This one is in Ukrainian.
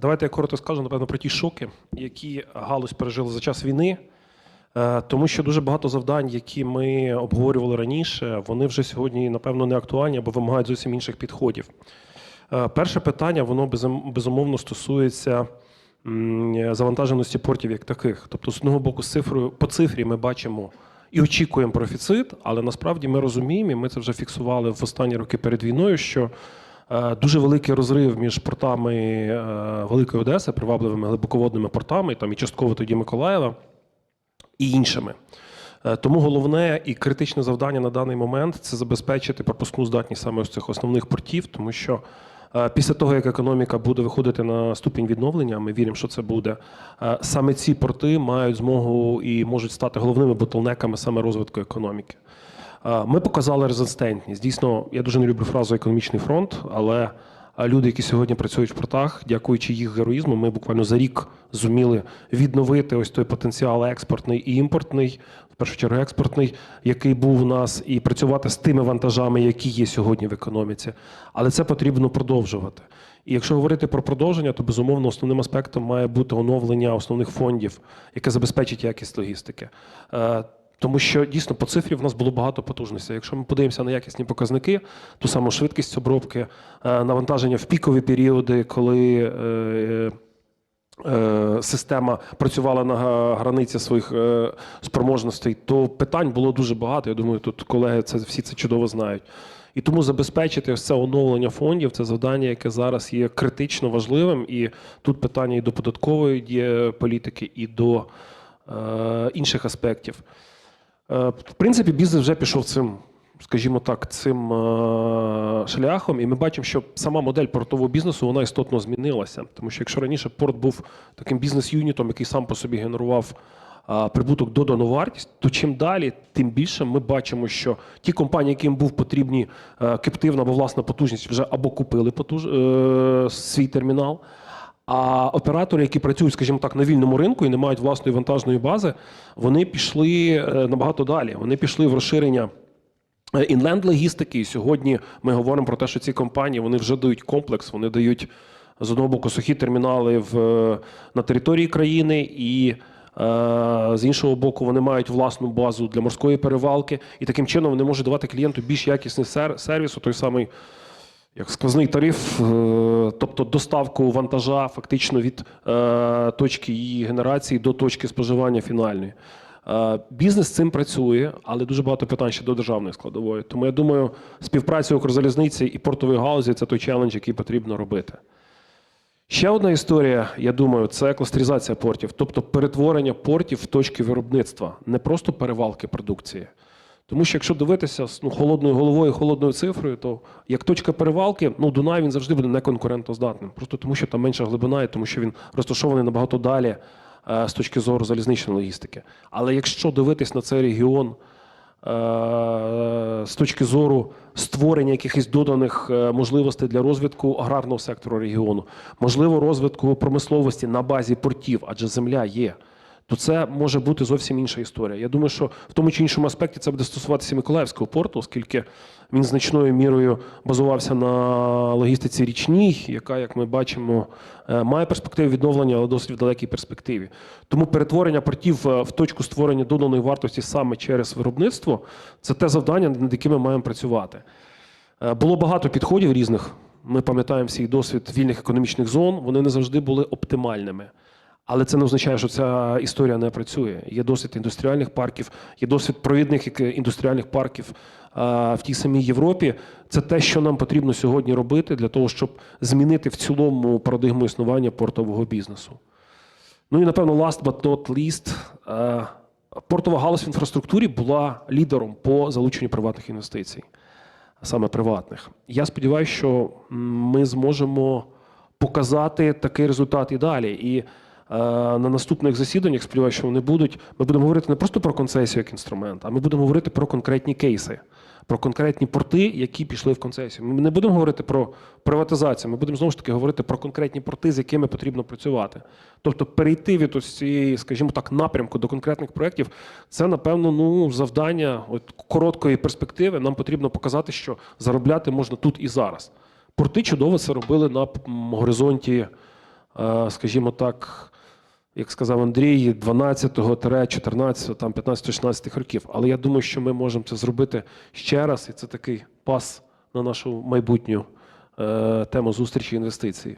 Давайте я коротко скажу, напевно, про ті шоки, які галузь пережила за час війни. Е, Тому що дуже багато завдань, які ми обговорювали раніше, вони вже сьогодні, напевно, не актуальні або вимагають зовсім інших підходів. Е, Перше питання, воно безумовно стосується завантаженості портів як таких. Тобто, з одного боку, цифрою по цифрі ми бачимо і очікуємо профіцит, але насправді ми розуміємо, і ми це вже фіксували в останні роки перед війною, що дуже великий розрив між портами е, Великої Одеси, привабливими глибоководними портами, там і частково тоді Миколаєва, і іншими. Е, Тому головне і критичне завдання на даний момент це забезпечити пропускну здатність саме ось цих основних портів, тому що е, після того, як економіка буде виходити на ступінь відновлення, ми віримо, що це буде. е, Саме ці порти мають змогу і можуть стати головними ботлнеками саме розвитку економіки. Е, Ми показали резистентність. Дійсно, я дуже не люблю фразу економічний фронт, але люди, які сьогодні працюють в портах, дякуючи їх героїзму, ми буквально за рік зуміли відновити ось той потенціал експортний і імпортний, в першу чергу експортний, який був у нас, і працювати з тими вантажами, які є сьогодні в економіці. Але це потрібно продовжувати. І якщо говорити про продовження, то безумовно основним аспектом має бути оновлення основних фондів, яке забезпечить якість логістики. Тому що дійсно по цифрі в нас було багато потужностей. Якщо ми подивимося на якісні показники, ту саму швидкість обробки, е, навантаження в пікові періоди, коли е, е, система працювала на границі своїх спроможностей, то питань було дуже багато. Я думаю, тут колеги це всі це чудово знають. І тому забезпечити ось це оновлення фондів це завдання, яке зараз є критично важливим. І тут питання і до податкової політики, і до інших аспектів. Е, В принципі, бізнес вже пішов цим, скажімо так, цим е, шляхом, і ми бачимо, що сама модель портового бізнесу вона істотно змінилася. Тому що якщо раніше порт був таким бізнес-юнітом, який сам по собі генерував прибуток додану вартість, то чим далі, тим більше ми бачимо, що ті компанії, яким був потрібні е, кептивна або власна потужність, вже або купили потуж... свій термінал. А оператори, які працюють, скажімо так, на вільному ринку і не мають власної вантажної бази, вони пішли е, набагато далі. Вони пішли в розширення е, інленд логістики. І сьогодні ми говоримо про те, що ці компанії вони вже дають комплекс, вони дають з одного боку сухі термінали в, е, на території країни і. е, З іншого боку, вони мають власну базу для морської перевалки, і таким чином вони можуть давати клієнту більш якісний сер- сервіс, той самий як сквозний тариф, е, тобто доставку вантажа фактично від е, точки її генерації до точки споживання фінальної. Е, Бізнес з цим працює, але дуже багато питань ще до державної складової. Тому я думаю, співпраця Укрзалізниці і портової галузі це той челендж, який потрібно робити. Ще одна історія, я думаю, це кластеризація портів, тобто перетворення портів в точки виробництва, не просто перевалки продукції. Тому що якщо дивитися з ну, холодною головою, холодною цифрою, то як точка перевалки, ну Дунай він завжди буде неконкурентоздатним. Просто тому, що там менша глибина, і тому що він розташований набагато далі е, з точки зору залізничної логістики. Але якщо дивитись на цей регіон е, з точки зору створення якихось доданих е, можливостей для розвитку аграрного сектору регіону, можливо, розвитку промисловості на базі портів, адже земля є. То це може бути зовсім інша історія. Я думаю, що в тому чи іншому аспекті це буде стосуватися Миколаївського порту, оскільки він значною мірою базувався на логістиці річній, яка, як ми бачимо, е, має перспективи відновлення, але досить в далекій перспективі. Тому перетворення портів е, в точку створення доданої вартості саме через виробництво це те завдання, над яким ми маємо працювати. Е, Було багато підходів різних. Ми пам'ятаємо свій досвід вільних економічних зон. Вони не завжди були оптимальними. Але це не означає, що ця історія не працює. Є досвід індустріальних парків, є досвід провідних індустріальних парків в тій самій Європі. Це те, що нам потрібно сьогодні робити для того, щоб змінити в цілому парадигму існування портового бізнесу. Ну і напевно, last but not least, портова галузь в інфраструктурі була лідером по залученню приватних інвестицій, саме приватних. Я сподіваюся, що ми зможемо показати такий результат і далі. І на наступних засіданнях, сподіваюся, що вони будуть. Ми будемо говорити не просто про концесію як інструмент, а ми будемо говорити про конкретні кейси, про конкретні порти, які пішли в концесію. Ми не будемо говорити про приватизацію, ми будемо знову ж таки говорити про конкретні порти, з якими потрібно працювати. Тобто перейти від ось цієї, скажімо так, напрямку до конкретних проєктів, це, напевно, ну, завдання от, короткої перспективи. Нам потрібно показати, що заробляти можна тут і зараз. Порти чудово це робили на горизонті е, скажімо так, як сказав Андрій, 12-14, там 15-16 років. Але я думаю, що ми можемо це зробити ще раз, і це такий пас на нашу майбутню е, тему зустрічі інвестицій.